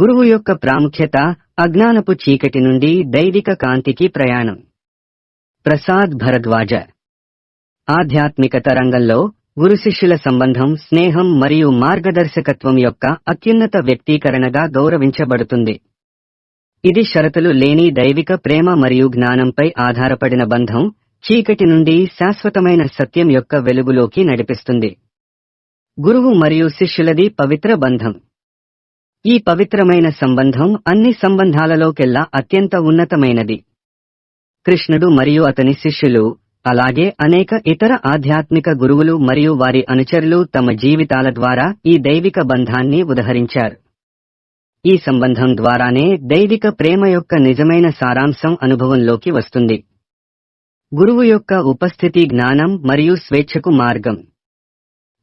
గురువు యొక్క ప్రాముఖ్యత అజ్ఞానపు చీకటి నుండి దైవిక కాంతికి ప్రయాణం. ప్రసాద్ భరద్వాజ. ఆధ్యాత్మికత రంగంలో గురు శిష్యుల సంబంధం స్నేహం మరియు మార్గదర్శకత్వం యొక్క అత్యున్నత వ్యక్తీకరణగా గౌరవించబడుతుంది. ఇది షరతులు లేని దైవిక ప్రేమ మరియు జ్ఞానంపై ఆధారపడిన బంధం చీకటి నుండి శాశ్వతమైన సత్యం యొక్క వెలుగులోకి నడిపిస్తుంది. గురువు మరియు శిష్యులది పవిత్ర బంధం. ఈ పవిత్రమైన సంబంధం అన్ని సంబంధాలలోకెల్లా అత్యంత ఉన్నతమైనది. కృష్ణుడు మరియు అతని శిష్యులు అలాగే అనేక ఇతర ఆధ్యాత్మిక గురువులు మరియు వారి అనుచరులు తమ జీవితాల ద్వారా ఈ దైవిక బంధాన్ని ఉదహరించారు. ఈ సంబంధం ద్వారానే దైవిక ప్రేమ యొక్క నిజమైన సారాంశం అనుభవంలోకి వస్తుంది. గురువు యొక్క ఉపస్థితి జ్ఞానం మరియు స్వేచ్ఛకు మార్గం.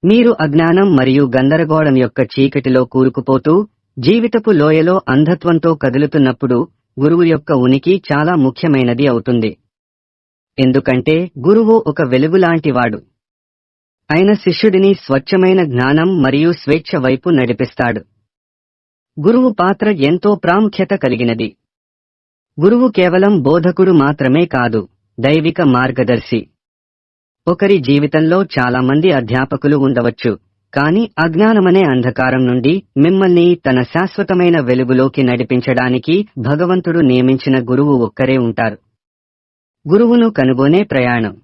మీరు అజ్ఞానం మరియు గందరగోళం యొక్క చీకటిలో కూరుకుపోతూ జీవితపు లోయలో అంధత్వంతో కదులుతున్నప్పుడు గురువు యొక్క ఉనికి చాలా ముఖ్యమైనది అవుతుంది. ఎందుకంటే గురువు ఒక వెలుగులాంటివాడు. ఆయన శిష్యుడిని స్వచ్ఛమైన జ్ఞానం మరియు స్వేచ్ఛ వైపు నడిపిస్తాడు. గురువు పాత్ర ఎంతో ప్రాముఖ్యత కలిగినది. గురువు కేవలం బోధకుడు మాత్రమే కాదు దైవిక మార్గదర్శి. ఒకరి జీవితంలో చాలామంది అధ్యాపకులు ఉండవచ్చు. కాని అజ్ఞానమనే అంధకారం నుండి మిమ్మల్ని తన శాశ్వతమైన వెలుగులోకి నడిపించడానికి భగవంతుడు నియమించిన గురువు ఒక్కరే ఉంటారు. గురువును కనుగొనే ప్రయాణం.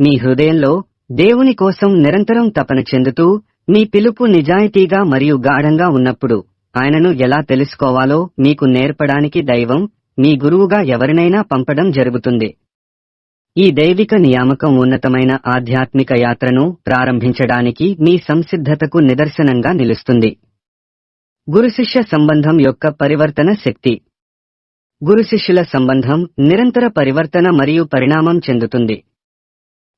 మీ హృదయంలో దేవుని కోసం నిరంతరం తపన చెందుతూ మీ పిలుపు నిజాయితీగా మరియు గాఢంగా ఉన్నప్పుడు ఆయనను ఎలా తెలుసుకోవాలో మీకు నేర్పడానికి దైవం మీ గురువుగా ఎవరినైనా పంపడం జరుగుతుంది. ఈ దైవిక నియామకం ఉన్నతమైన ఆధ్యాత్మిక యాత్రను ప్రారంభించడానికి మీ సంసిద్ధతకు నిదర్శనంగా నిలుస్తుంది. గురు శిష్య సంబంధం యొక్క పరివర్తన శక్తి. గురు శిష్యుల సంబంధం నిరంతర పరివర్తన మరియు పరిణామం చెందుతుంది.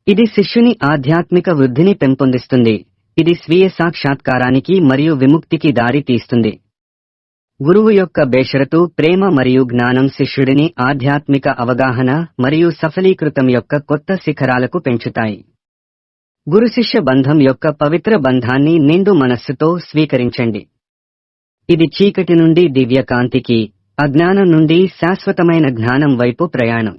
ఇది శిష్యుని ఆధ్యాత్మిక వృద్ధిని పెంపొందిస్తుంది. ఇది స్వీయ సాక్షాత్కారానికి మరియు విముక్తికి దారి తీస్తుంది గురువు యొక్క బేషరతు ప్రేమ మరియు జ్ఞానం శిష్యుడిని ఆధ్యాత్మిక అవగాహన మరియు సఫలీకృతం యొక్క కొత్త శిఖరాలకు పెంచుతాయి. గురు శిష్య బంధం యొక్క పవిత్ర బంధాన్ని నిండు మనస్సుతో స్వీకరించండి. ఇది చీకటి నుండి దివ్యకాంతికి అజ్ఞానం నుండి శాశ్వతమైన జ్ఞానం వైపు ప్రయాణం.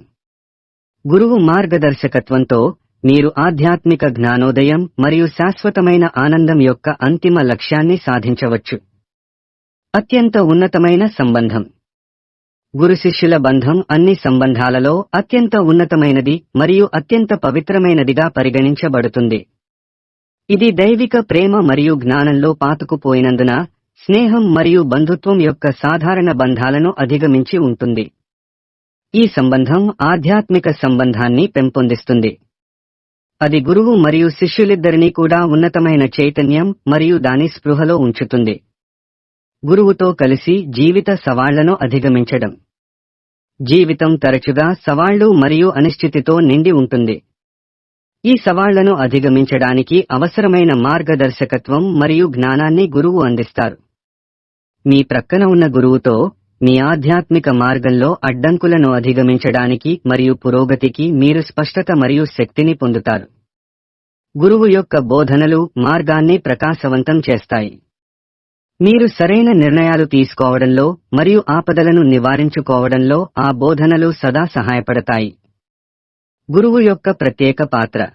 గురువు మార్గదర్శకత్వంతో మీరు ఆధ్యాత్మిక జ్ఞానోదయం మరియు శాశ్వతమైన ఆనందం యొక్క అంతిమ లక్ష్యాన్ని సాధించవచ్చు. అత్యంత ఉన్నతమైన సంబంధం. గురు శిష్యుల బంధం అన్ని సంబంధాలలో అత్యంత ఉన్నతమైనది మరియు అత్యంత పవిత్రమైనదిగా పరిగణించబడుతుంది. ఇది దైవిక ప్రేమ మరియు జ్ఞానంలో పాతుకుపోయినందున స్నేహం మరియు బంధుత్వం యొక్క సాధారణ బంధాలను అధిగమించి ఉంటుంది. ఈ సంబంధం ఆధ్యాత్మిక సంబంధాన్ని పెంపొందిస్తుంది. అది గురువు మరియు శిష్యులిద్దరినీ కూడా ఉన్నతమైన చైతన్యం మరియు దాని స్పృహలో ఉంచుతుంది. గురువుతో కలిసి జీవిత సవాళ్ళను అధిగమించడం. జీవితం తరచుగా సవాళ్ళు మరియు అనిశ్చితితో నిండి ఉంటుంది. ఈ సవాళ్ళను అధిగమించడానికి అవసరమైన మార్గదర్శకత్వం మరియు జ్ఞానాన్ని గురువు అందిస్తారు. మీ ప్రక్కన ఉన్న గురువుతో మీ ఆధ్యాత్మిక మార్గంలో అడ్డంకులను అధిగమించడానికి మరియు పురోగతికి మీరు స్పష్టత మరియు శక్తిని పొందుతారు. గురువు యొక్క బోధనలు మార్గాన్ని ప్రకాశవంతం చేస్తాయి. మీరు సరైన నిర్ణయాలు తీసుకోవడంలో మరియు ఆపదలను నివారించుకోవడంలో ఆ బోధనలు సదా సహాయపడతాయి. గురువు యొక్క ప్రత్యేక పాత్ర.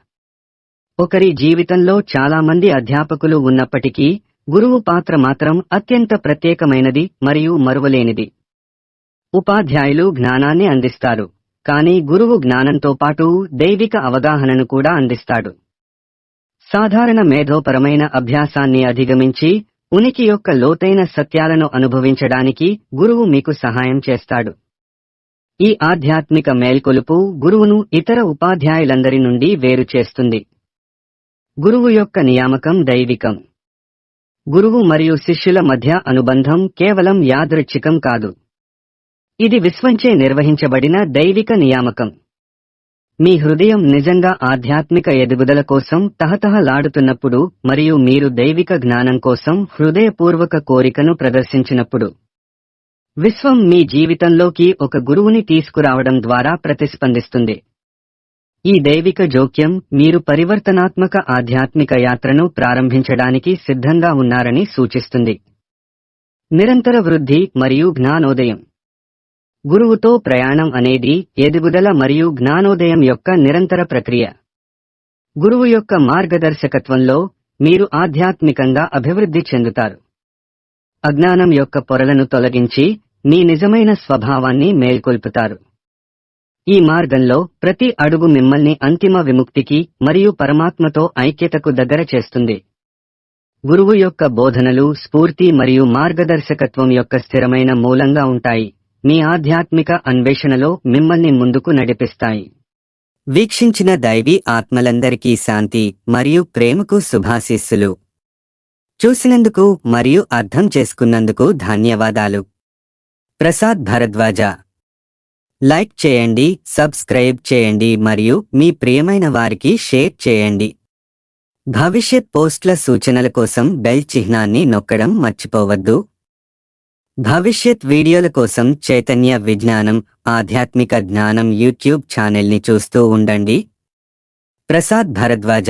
ఒకరి జీవితంలో చాలా మంది అధ్యాపకులు ఉన్నప్పటికీ గురువు పాత్ర మాత్రం అత్యంత ప్రత్యేకమైనది మరియు మరువలేనిది. ఉపాధ్యాయులు జ్ఞానాన్ని అందిస్తారు కానీ గురువు జ్ఞానంతో పాటు దైవిక అవగాహనను కూడా అందిస్తాడు. సాధారణ మేధోపరమైన అభ్యాసాన్ని అధిగమించి ఉనికి యొక్క లోతైన సత్యాలను అనుభవించడానికి గురువు మీకు సహాయం చేస్తాడు. ఈ ఆధ్యాత్మిక మేల్కొలుపు గురువును ఇతర ఉపాధ్యాయులందరి నుండి వేరు చేస్తుంది. గురువు యొక్క నియామకం దైవికం. గురువు మరియు శిష్యుల మధ్య అనుబంధం కేవలం యాదృచ్ఛికం కాదు. ఇది విశ్వంచే నిర్వహించబడిన దైవిక నియామకం. మీ హృదయం నిజంగా ఆధ్యాత్మిక ఎదుగుదల కోసం తహతహలాడుతున్నప్పుడు మరియు మీరు దైవిక జ్ఞానం కోసం హృదయపూర్వక కోరికను ప్రదర్శించినప్పుడు. విశ్వం మీ జీవితంలోకి ఒక గురువుని తీసుకురావడం ద్వారా ప్రతిస్పందిస్తుంది. ఈ దైవిక జోక్యం మీరు పరివర్తనాత్మక ఆధ్యాత్మిక యాత్రను ప్రారంభించడానికి సిద్ధంగా ఉన్నారని సూచిస్తుంది. నిరంతర వృద్ధి మరియు జ్ఞానోదయం. గురువుతో ప్రయాణం అనేది ఎదుగుదల మరియు జ్ఞానోదయం యొక్క నిరంతర ప్రక్రియ. గురువు యొక్క మార్గదర్శకత్వంలో మీరు ఆధ్యాత్మికంగా అభివృద్ధి చెందుతారు. అజ్ఞానం యొక్క పొరలను తొలగించి మీ నిజమైన స్వభావాన్ని మేల్కొల్పుతారు. ఈ మార్గంలో ప్రతి అడుగు మిమ్మల్ని అంతిమ విముక్తికి మరియు పరమాత్మతో ఐక్యతకు దగ్గర చేస్తుంది. గురువు యొక్క బోధనలు స్ఫూర్తి మరియు మార్గదర్శకత్వం యొక్క స్థిరమైన మూలంగా ఉంటాయి. మీ ఆధ్యాత్మిక అన్వేషణలో మిమ్మల్ని ముందుకు నడిపిస్తాయి. వీక్షించిన దైవీ ఆత్మలందరికీ శాంతి మరియు ప్రేమకు శుభాశీస్సులు. చూసినందుకు మరియు అర్థం చేసుకున్నందుకు ధన్యవాదాలు. ప్రసాద్ భరద్వాజ. లైక్ చేయండి సబ్స్క్రైబ్ చేయండి మరియు మీ ప్రియమైన వారికి షేర్ చేయండి. భవిష్యత్ పోస్ట్ల సూచనల కోసం బెల్ చిహ్నాన్ని నొక్కడం మర్చిపోవద్దు. భవిష్యత్ వీడియోల కోసం చైతన్య విజ్ఞానం ఆధ్యాత్మిక జ్ఞానం యూట్యూబ్ ఛానల్ని చూస్తూ ఉండండి. ప్రసాద్ భరద్వాజ